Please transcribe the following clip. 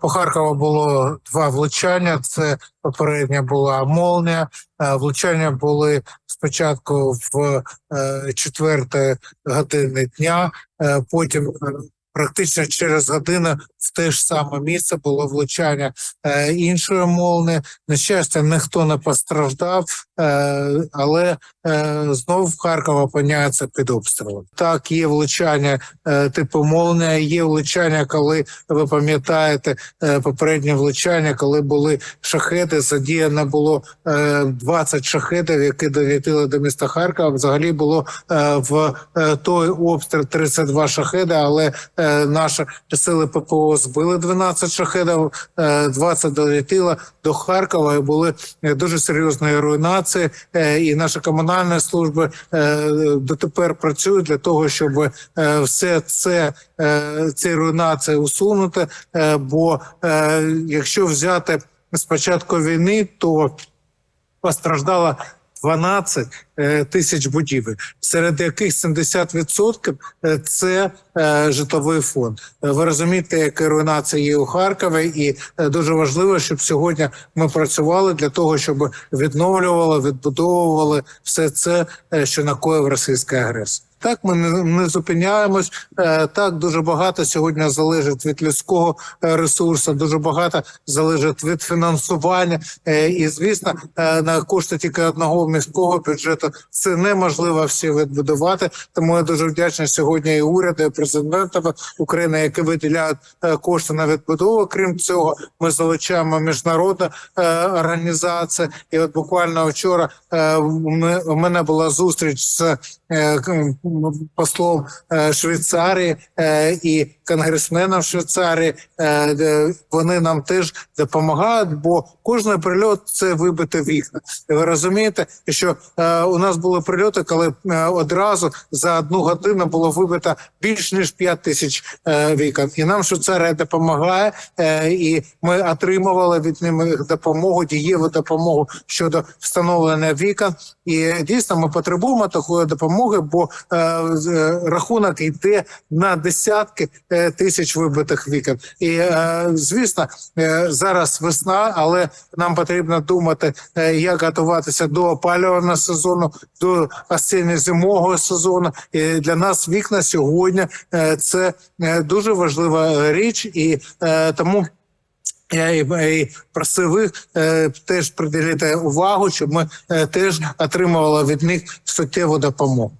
По Харкову було два влучання. Це попередня була молнія. Е, Влучання були спочатку в е, четверте години дня, е, потім. Практично через годину в те ж саме місце було влучання е, іншої молнії. На щастя, ніхто не постраждав, е, але е, знов Харкова опиняється під обстрілом. Так, є влучання е, типу молнія, є влучання, коли ви пам'ятаєте е, попереднє влучання, коли були шахеди, задіяно було е, 20 шахедів, які долетіли до міста Харкова. Взагалі було е, в е, той обстріл 32 шахеди, але е, наші сили ППО збили 12 шахедів, е, 20 долетіло до Харкова і були е, дуже серйозні руйнації. Е, і наші комунальні служби е, дотепер працюють для того, щоб е, все це е, ці руйнації усунути. Е, бо е, якщо взяти з початку війни, то постраждало 12 е, тисяч будівель, серед яких 70% – це е, житловий фонд. Е, Ви розумієте, яка руйнація є у Харкові, і е, дуже важливо, щоб сьогодні ми працювали для того, щоб відновлювали, відбудовували все це, е, що накоїв російський агресор. Так, ми не, не зупиняємось. Е, так, дуже багато сьогодні залежить від людського е, ресурсу, дуже багато залежить від фінансування. Е, і звісно, на кошти тільки одного міського бюджету це неможливо всі відбудувати. Тому я дуже вдячний сьогодні і уряду, і президенту України, які виділяють кошти на відбудову. Крім цього, ми залучаємо міжнародну е, організацію. І от буквально вчора ми, у мене була зустріч з послом е, Швейцарії е, і конгресменом Швейцарії. Е, Вони нам теж допомагають, бо кожний прильот це вибите вікна. Ви розумієте, що е, у нас були прильоти, коли е, одразу за одну годину було вибито більш ніж 5 тисяч вікон. І нам Швейцарія допомагає, і ми отримували від них допомогу, дієву допомогу щодо встановлення вікон. І дійсно ми потребуємо такої допомоги, бо рахунок йде на десятки тисяч вибитих вікон. І е, звісно, е, зараз весна, але нам потрібно думати, е, як готуватися до опалювального сезону, до осінньо-зимового сезону. І для нас вікна сьогодні е, це е, дуже важлива річ, і е, тому. Я і, просив їх е, теж приділити увагу, щоб ми е, теж отримували від них суттєву допомогу.